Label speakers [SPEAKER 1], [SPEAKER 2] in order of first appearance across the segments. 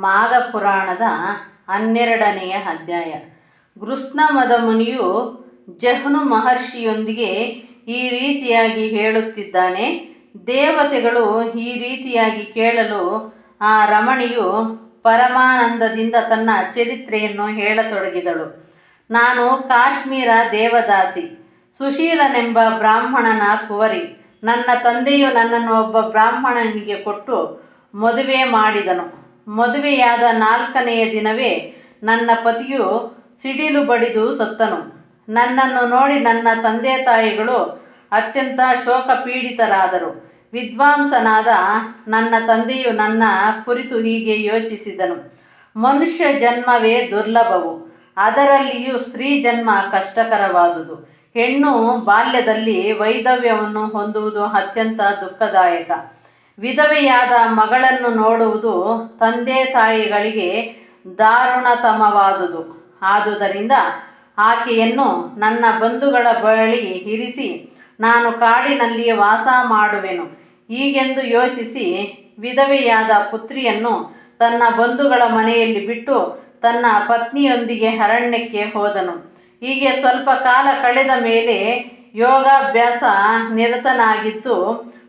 [SPEAKER 1] ಮಾಘ ಪುರಾಣದ ಹನ್ನೆರಡನೆಯ ಅಧ್ಯಾಯ. ಗೃತ್ಸಮದ ಮುನಿಯು ಜಹ್ನು ಮಹರ್ಷಿಯೊಂದಿಗೆ ಈ ರೀತಿಯಾಗಿ ಹೇಳುತ್ತಿದ್ದಾನೆ, ದೇವತೆಗಳು ಈ ರೀತಿಯಾಗಿ ಕೇಳಲು ಆ ರಮಣಿಯು ಪರಮಾನಂದದಿಂದ ತನ್ನ ಚರಿತ್ರೆಯನ್ನು ಹೇಳತೊಡಗಿದಳು. ನಾನು ಕಾಶ್ಮೀರ ದೇವದಾಸಿ, ಸುಶೀಲನೆಂಬ ಬ್ರಾಹ್ಮಣನ ಕುವರಿ, ನನ್ನ ತಂದೆಯು ನನ್ನನ್ನು ಒಬ್ಬ ಬ್ರಾಹ್ಮಣನಿಗೆ ಕೊಟ್ಟು ಮದುವೆ ಮಾಡಿದನು. ಮದುವೆಯಾದ ನಾಲ್ಕನೆಯ ದಿನವೇ ನನ್ನ ಪತಿಯು ಸಿಡಿಲು ಬಡಿದು ಸತ್ತನು. ನನ್ನನ್ನು ನೋಡಿ ನನ್ನ ತಂದೆ ತಾಯಿಗಳು ಅತ್ಯಂತ ಶೋಕಪೀಡಿತರಾದರು. ವಿದ್ವಾಂಸನಾದ ನನ್ನ ತಂದೆಯು ನನ್ನ ಕುರಿತು ಹೀಗೆ ಯೋಚಿಸಿದನು. ಮನುಷ್ಯ ಜನ್ಮವೇ ದುರ್ಲಭವು. ಅದರಲ್ಲಿಯೂ ಸ್ತ್ರೀ ಜನ್ಮ ಕಷ್ಟಕರವಾದುದು. ಹೆಣ್ಣು ಬಾಲ್ಯದಲ್ಲಿ ವೈಧವ್ಯವನ್ನು ಹೊಂದುವುದು ಅತ್ಯಂತ ದುಃಖದಾಯಕ. ವಿಧವೆಯಾದ ಮಗಳನ್ನು ನೋಡುವುದು ತಂದೆ ತಾಯಿಗಳಿಗೆ ದಾರುಣತಮವಾದುದು. ಆದುದರಿಂದ ಆಕೆಯನ್ನು ನನ್ನ ಬಂಧುಗಳ ಬಳಿ ಇರಿಸಿ ನಾನು ಕಾಡಿನಲ್ಲಿ ವಾಸ ಮಾಡುವೆನು. ಹೀಗೆಂದು ಯೋಚಿಸಿ ವಿಧವೆಯಾದ ಪುತ್ರಿಯನ್ನು ತನ್ನ ಬಂಧುಗಳ ಮನೆಯಲ್ಲಿ ಬಿಟ್ಟು ತನ್ನ ಪತ್ನಿಯೊಂದಿಗೆ ಅರಣ್ಯಕ್ಕೆ ಹೋದನು. ಹೀಗೆ ಸ್ವಲ್ಪ ಕಾಲ ಕಳೆದ ಮೇಲೆ ಯೋಗಾಭ್ಯಾಸ ನಿರತನಾಗಿದ್ದು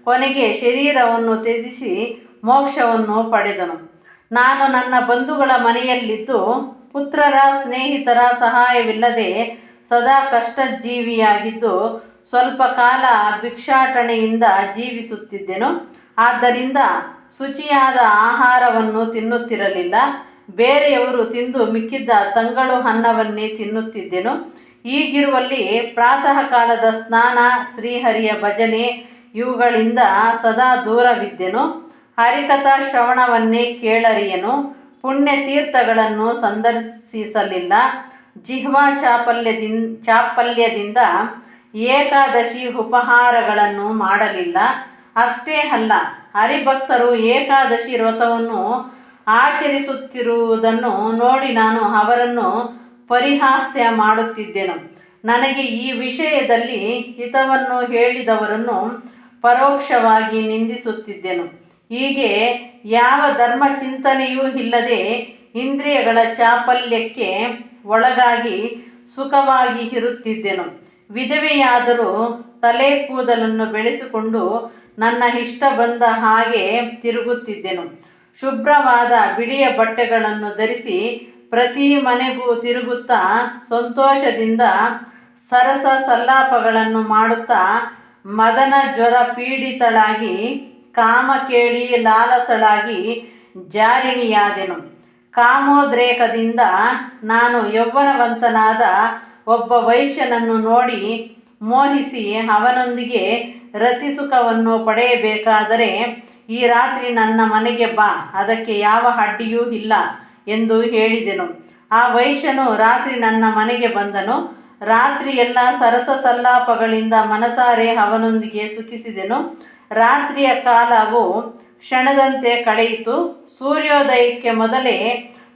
[SPEAKER 1] ಕೊನೆಗೆ ಶರೀರವನ್ನು ತ್ಯಜಿಸಿ ಮೋಕ್ಷವನ್ನು ಪಡೆದನು. ನಾನು ನನ್ನ ಬಂಧುಗಳ ಮನೆಯಲ್ಲಿದ್ದು ಪುತ್ರರ ಸ್ನೇಹಿತರ ಸಹಾಯವಿಲ್ಲದೆ ಸದಾ ಕಷ್ಟಜೀವಿಯಾಗಿದ್ದು ಸ್ವಲ್ಪ ಕಾಲ ಭಿಕ್ಷಾಟನೆಯಿಂದ ಜೀವಿಸುತ್ತಿದ್ದೆನು. ಆದ್ದರಿಂದ ಶುಚಿಯಾದ ಆಹಾರವನ್ನು ತಿನ್ನುತ್ತಿರಲಿಲ್ಲ. ಬೇರೆಯವರು ತಿಂದು ಮಿಕ್ಕಿದ್ದ ತಂಗಳು ಅನ್ನವನ್ನೇ ತಿನ್ನುತ್ತಿದ್ದೆನು. ಈಗಿರುವಲ್ಲಿ ಪ್ರಾತಃ ಕಾಲದ ಸ್ನಾನ, ಶ್ರೀಹರಿಯ ಭಜನೆ ಇವುಗಳಿಂದ ಸದಾ ದೂರವಿದ್ದೆನು. ಹರಿಕಥಾ ಶ್ರವಣವನ್ನೇ ಕೇಳರಿಯನು. ಪುಣ್ಯತೀರ್ಥಗಳನ್ನು ಸಂದರ್ಶಿಸಲಿಲ್ಲ. ಜಿಹ್ವಾ ಚಾಪಲ್ಯದಿಂದ ಚಾಪಲ್ಯದಿಂದ ಏಕಾದಶಿ ಉಪಹಾರಗಳನ್ನು ಮಾಡಲಿಲ್ಲ. ಅಷ್ಟೇ ಅಲ್ಲ, ಹರಿಭಕ್ತರು ಏಕಾದಶಿ ವ್ರತವನ್ನು ಆಚರಿಸುತ್ತಿರುವುದನ್ನು ನೋಡಿ ನಾನು ಅವರನ್ನು ಪರಿಹಾಸ್ಯ ಮಾಡುತ್ತಿದ್ದೆನು. ನನಗೆ ಈ ವಿಷಯದಲ್ಲಿ ಹಿತವನ್ನು ಹೇಳಿದವರನ್ನು ಪರೋಕ್ಷವಾಗಿ ನಿಂದಿಸುತ್ತಿದ್ದೆನು. ಹೀಗೆ ಯಾವ ಧರ್ಮ ಚಿಂತನೆಯೂ ಇಲ್ಲದೆ ಇಂದ್ರಿಯಗಳ ಚಾಪಲ್ಯಕ್ಕೆ ಒಳಗಾಗಿ ಸುಖವಾಗಿ ಇರುತ್ತಿದ್ದೆನು. ವಿಧವೆಯಾದರೂ ತಲೆ ಕೂದಲನ್ನು ಬೆಳೆಸಿಕೊಂಡು ನನ್ನ ಇಷ್ಟ ಬಂದ ಹಾಗೆ ತಿರುಗುತ್ತಿದ್ದೆನು. ಶುಭ್ರವಾದ ಬಿಳಿಯ ಬಟ್ಟೆಗಳನ್ನು ಧರಿಸಿ ಪ್ರತಿ ಮನೆಗೂ ತಿರುಗುತ್ತಾ ಸಂತೋಷದಿಂದ ಸರಸ ಸಲ್ಲಾಪಗಳನ್ನು ಮಾಡುತ್ತಾ ಮದನ ಜ್ವರ ಪೀಡಿತಳಾಗಿ, ಕಾಮ ಕೇಳಿ ಲಾಲಸಳಾಗಿ ಜಾರಿಣಿಯಾದೆನು. ಕಾಮೋದ್ರೇಕದಿಂದ ನಾನು ಯೌವನವಂತನಾದ ಒಬ್ಬ ವೈಶ್ಯನನ್ನು ನೋಡಿ ಮೋಹಿಸಿ ಅವನೊಂದಿಗೆ ರತಿಸುಖವನ್ನು ಪಡೆಯಬೇಕಾದರೆ ಈ ರಾತ್ರಿ ನನ್ನ ಮನೆಗೆ ಬಾ, ಅದಕ್ಕೆ ಯಾವ ಅಡ್ಡಿಯೂ ಇಲ್ಲ ಎಂದು ಹೇಳಿದೆನು. ಆ ವೈಶ್ಯನು ರಾತ್ರಿ ನನ್ನ ಮನೆಗೆ ಬಂದನು. ರಾತ್ರಿ ಎಲ್ಲ ಸರಸ ಸಲ್ಲಾಪಗಳಿಂದ ಮನಸಾರೆ ಅವನೊಂದಿಗೆ ಸುಖಿಸಿದೆನು. ರಾತ್ರಿಯ ಕಾಲವು ಕ್ಷಣದಂತೆ ಕಳೆಯಿತು. ಸೂರ್ಯೋದಯಕ್ಕೆ ಮೊದಲೇ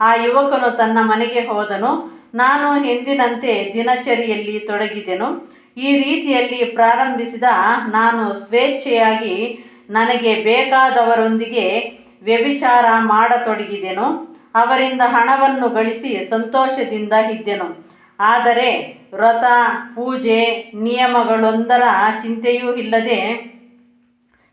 [SPEAKER 1] ಆ ಯುವಕನು ತನ್ನ ಮನೆಗೆ ಹೋದನು. ನಾನು ಎಂದಿನಂತೆ ದಿನಚರಿಯಲ್ಲಿ ತೊಡಗಿದೆನು. ಈ ರೀತಿಯಲ್ಲಿ ಪ್ರಾರಂಭಿಸಿದ ನಾನು ಸ್ವೇಚ್ಛೆಯಾಗಿ ನನಗೆ ಬೇಕಾದವರೊಂದಿಗೆ ವ್ಯಭಿಚಾರ ಮಾಡತೊಡಗಿದೆನು. ಅವರಿಂದ ಹಣವನ್ನು ಗಳಿಸಿ ಸಂತೋಷದಿಂದ ಇದ್ದೆನು. ಆದರೆ ವ್ರತ, ಪೂಜೆ, ನಿಯಮಗಳೊಂದರ ಚಿಂತೆಯೂ ಇಲ್ಲದೆ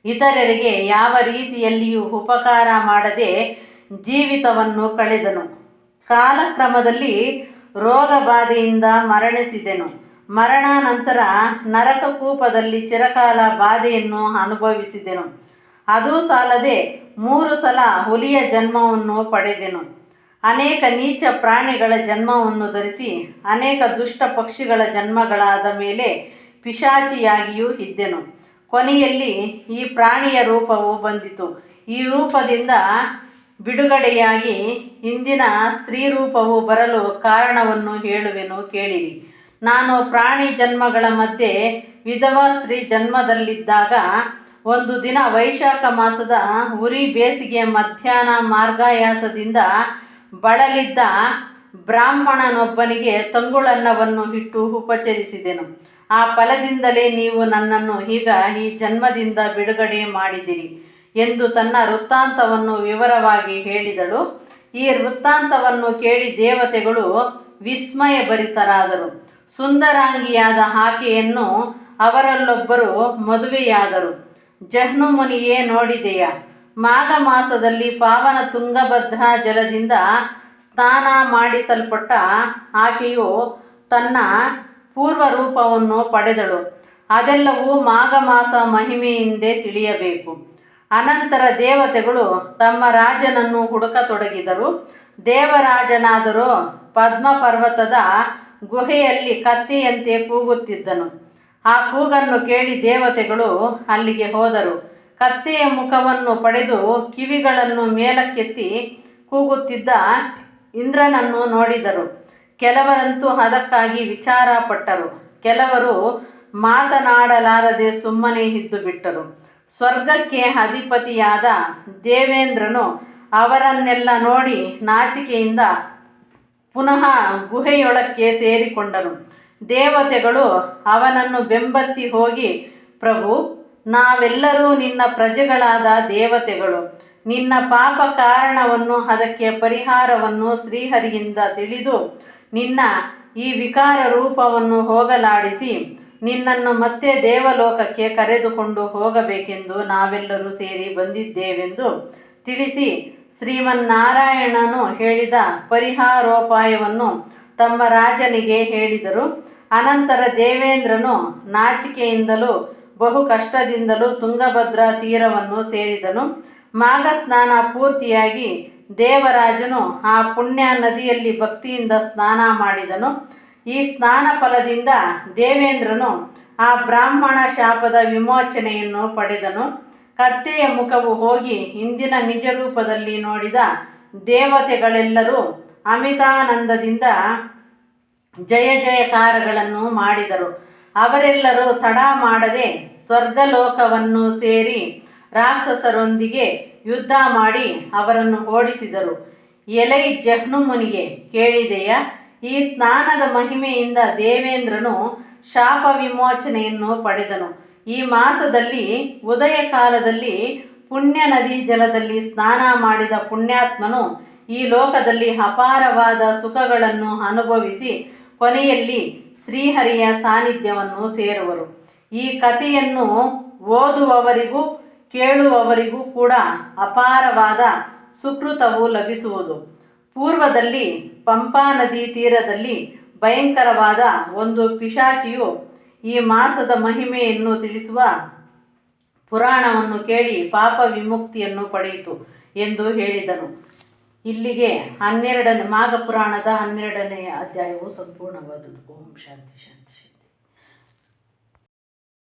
[SPEAKER 1] ಇತರರಿಗೆ ಯಾವ ರೀತಿಯಲ್ಲಿಯೂ ಉಪಕಾರ ಮಾಡದೆ ಜೀವಿತವನ್ನು ಕಳೆದನು. ಕಾಲಕ್ರಮದಲ್ಲಿ ರೋಗ ಬಾಧೆಯಿಂದ ಮರಣಿಸಿದೆನು. ಮರಣಾನಂತರ ನರಕಕೂಪದಲ್ಲಿ ಚಿರಕಾಲ ಬಾಧೆಯನ್ನು ಅನುಭವಿಸಿದೆನು. ಅದೂ ಸಾಲದೆ ಮೂರು ಸಲ ಹುಲಿಯ ಜನ್ಮವನ್ನು ಪಡೆದೆನು. ಅನೇಕ ನೀಚ ಪ್ರಾಣಿಗಳ ಜನ್ಮವನ್ನು ಧರಿಸಿ, ಅನೇಕ ದುಷ್ಟ ಪಕ್ಷಿಗಳ ಜನ್ಮಗಳಾದ ಮೇಲೆ ಪಿಶಾಚಿಯಾಗಿಯೂ ಇದ್ದೆನು. ಕೊನೆಯಲ್ಲಿ ಈ ಪ್ರಾಣಿಯ ರೂಪವು ಬಂದಿತು. ಈ ರೂಪದಿಂದ ಬಿಡುಗಡೆಯಾಗಿ ಇಂದಿನ ಸ್ತ್ರೀ ರೂಪವು ಬರಲು ಕಾರಣವನ್ನು ಹೇಳುವೆನು ಕೇಳಿರಿ. ನಾನು ಪ್ರಾಣಿ ಜನ್ಮಗಳ ಮಧ್ಯೆ ವಿಧವಾ ಸ್ತ್ರೀ ಜನ್ಮದಲ್ಲಿದ್ದಾಗ ಒಂದು ದಿನ ವೈಶಾಖ ಮಾಸದ ಉರಿ ಬೇಸಿಗೆ ಮಧ್ಯಾಹ್ನ ಮಾರ್ಗಾಯಾಸದಿಂದ ಬಳಲಿದ್ದ ಬ್ರಾಹ್ಮಣನೊಬ್ಬನಿಗೆ ತಂಗುಳನ್ನವನ್ನು ಇಟ್ಟು ಉಪಚರಿಸಿದೆನು. ಆ ಫಲದಿಂದಲೇ ನೀವು ನನ್ನನ್ನು ಈಗ ಈ ಜನ್ಮದಿಂದ ಬಿಡುಗಡೆ ಮಾಡಿದಿರಿ ಎಂದು ತನ್ನ ವೃತ್ತಾಂತವನ್ನು ವಿವರವಾಗಿ ಹೇಳಿದಳು. ಈ ವೃತ್ತಾಂತವನ್ನು ಕೇಳಿ ದೇವತೆಗಳು ವಿಸ್ಮಯಭರಿತರಾದರು. ಸುಂದರಾಂಗಿಯಾದ ಆಕೆಯನ್ನು ಅವರಲ್ಲೊಬ್ಬರು ಮದುವೆಯಾದರು. ಜಹ್ನು ಮುನಿಯೇ ನೋಡಿದೆಯಾ? ಮಾಘ ಮಾಸದಲ್ಲಿ ಪಾವನ ತುಂಗಭದ್ರಾ ಜಲದಿಂದ ಸ್ನಾನ ಮಾಡಿಸಲ್ಪಟ್ಟ ಆಕೆಯು ತನ್ನ ಪೂರ್ವ ರೂಪವನ್ನು ಪಡೆದಳು. ಅದೆಲ್ಲವೂ ಮಾಘ ಮಾಸ ಮಹಿಮೆಯಿಂದೇ ತಿಳಿಯಬೇಕು. ಅನಂತರ ದೇವತೆಗಳು ತಮ್ಮ ರಾಜನನ್ನು ಹುಡುಕತೊಡಗಿದರು. ದೇವರಾಜನಾದರೂ ಪದ್ಮ ಪರ್ವತದ ಗುಹೆಯಲ್ಲಿ ಕತ್ತೆಯಂತೆ ಕೂಗುತ್ತಿದ್ದನು. ಆ ಕೂಗನ್ನು ಕೇಳಿ ದೇವತೆಗಳು ಅಲ್ಲಿಗೆ ಹೋದರು. ಕತ್ತೆಯ ಮುಖವನ್ನು ಪಡೆದು ಕಿವಿಗಳನ್ನು ಮೇಲಕ್ಕೆತ್ತಿ ಕೂಗುತ್ತಿದ್ದ ಇಂದ್ರನನ್ನು ನೋಡಿದರು. ಕೆಲವರಂತೂ ಅದಕ್ಕಾಗಿ ವಿಚಾರ ಪಟ್ಟರು ಕೆಲವರು ಮಾತನಾಡಲಾರದೆ ಸುಮ್ಮನೆ ಇದ್ದು ಬಿಟ್ಟರು ಸ್ವರ್ಗಕ್ಕೆ ಅಧಿಪತಿಯಾದ ದೇವೇಂದ್ರನು ಅವರನ್ನೆಲ್ಲ ನೋಡಿ ನಾಚಿಕೆಯಿಂದ ಪುನಃ ಗುಹೆಯೊಳಕ್ಕೆ ಸೇರಿಕೊಂಡನು. ದೇವತೆಗಳು ಅವನನ್ನು ಬೆಂಬತ್ತಿ ಹೋಗಿ, ಪ್ರಭು ನಾವೆಲ್ಲರೂ ನಿನ್ನ ಪ್ರಜೆಗಳಾದ ದೇವತೆಗಳು. ನಿನ್ನ ಪಾಪ ಕಾರಣವನ್ನು, ಅದಕ್ಕೆ ಪರಿಹಾರವನ್ನು ಶ್ರೀಹರಿಯಿಂದ ತಿಳಿದು ನಿನ್ನ ಈ ವಿಕಾರ ರೂಪವನ್ನು ಹೋಗಲಾಡಿಸಿ ನಿನ್ನನ್ನು ಮತ್ತೆ ದೇವಲೋಕಕ್ಕೆ ಕರೆದುಕೊಂಡು ಹೋಗಬೇಕೆಂದು ನಾವೆಲ್ಲರೂ ಸೇರಿ ಬಂದಿದ್ದೇವೆಂದು ತಿಳಿಸಿ ಶ್ರೀಮನ್ನಾರಾಯಣನು ಹೇಳಿದ ಪರಿಹಾರೋಪಾಯವನ್ನು ತಮ್ಮ ರಾಜನಿಗೆ ಹೇಳಿದರು. ಅನಂತರ ದೇವೇಂದ್ರನು ನಾಚಿಕೆಯಿಂದಲೂ ಬಹು ಕಷ್ಟದಿಂದಲೂ ತುಂಗಭದ್ರಾ ತೀರವನ್ನು ಸೇರಿದನು. ಮಾಘ ಸ್ನಾನ ಪೂರ್ತಿಯಾಗಿ ದೇವರಾಜನು ಆ ಪುಣ್ಯ ನದಿಯಲ್ಲಿ ಭಕ್ತಿಯಿಂದ ಸ್ನಾನ ಮಾಡಿದನು. ಈ ಸ್ನಾನ ಫಲದಿಂದ ದೇವೇಂದ್ರನು ಆ ಬ್ರಾಹ್ಮಣ ಶಾಪದ ವಿಮೋಚನೆಯನ್ನು ಪಡೆದನು. ಕತ್ತೆಯ ಮುಖವು ಹೋಗಿ ಹಿಂದಿನ ನಿಜ ರೂಪದಲ್ಲಿ ನೋಡಿದ ದೇವತೆಗಳೆಲ್ಲರೂ ಅಮಿತಾನಂದದಿಂದ ಜಯ ಜಯಕಾರಗಳನ್ನು ಮಾಡಿದರು. ಅವರೆಲ್ಲರೂ ತಡ ಮಾಡದೆ ಸ್ವರ್ಗಲೋಕವನ್ನು ಸೇರಿ ರಾಕ್ಷಸರೊಂದಿಗೆ ಯುದ್ಧ ಮಾಡಿ ಅವರನ್ನು ಓಡಿಸಿದರು. ಎಲೈ ಜಹ್ನು ಮುನಿಗೆ ಕೇಳಿದೆಯಾ, ಈ ಸ್ನಾನದ ಮಹಿಮೆಯಿಂದ ದೇವೇಂದ್ರನು ಶಾಪ ವಿಮೋಚನೆಯನ್ನು ಪಡೆದನು. ಈ ಮಾಸದಲ್ಲಿ ಉದಯ ಕಾಲದಲ್ಲಿ ಪುಣ್ಯ ನದಿ ಜಲದಲ್ಲಿ ಸ್ನಾನ ಮಾಡಿದ ಪುಣ್ಯಾತ್ಮನು ಈ ಲೋಕದಲ್ಲಿ ಅಪಾರವಾದ ಸುಖಗಳನ್ನು ಅನುಭವಿಸಿ ಕೊನೆಯಲ್ಲಿ ಶ್ರೀಹರಿಯ ಸಾನ್ನಿಧ್ಯವನ್ನು ಸೇರುವರು. ಈ ಕಥೆಯನ್ನು ಓದುವವರಿಗೂ ಕೇಳುವವರಿಗೂ ಕೂಡ ಅಪಾರವಾದ ಸುಕೃತವು ಲಭಿಸುವುದು. ಪೂರ್ವದಲ್ಲಿ ಪಂಪಾ ನದಿ ತೀರದಲ್ಲಿ ಭಯಂಕರವಾದ ಒಂದು ಪಿಶಾಚಿಯು ಈ ಮಾಸದ ಮಹಿಮೆಯನ್ನು ತಿಳಿಸುವ ಪುರಾಣವನ್ನು ಕೇಳಿ ಪಾಪ ವಿಮುಕ್ತಿಯನ್ನು ಪಡೆಯಿತು ಎಂದು ಹೇಳಿದನು. ಇಲ್ಲಿಗೆ ಹನ್ನೆರಡನೇ ಮಾಘ ಪುರಾಣದ ಹನ್ನೆರಡನೆಯ ಅಧ್ಯಾಯವು ಸಂಪೂರ್ಣವಾದದ್ದು. ಓಂ ಶಾಂತಿ ಶಾಂತಿ ಶಾಂತಿ.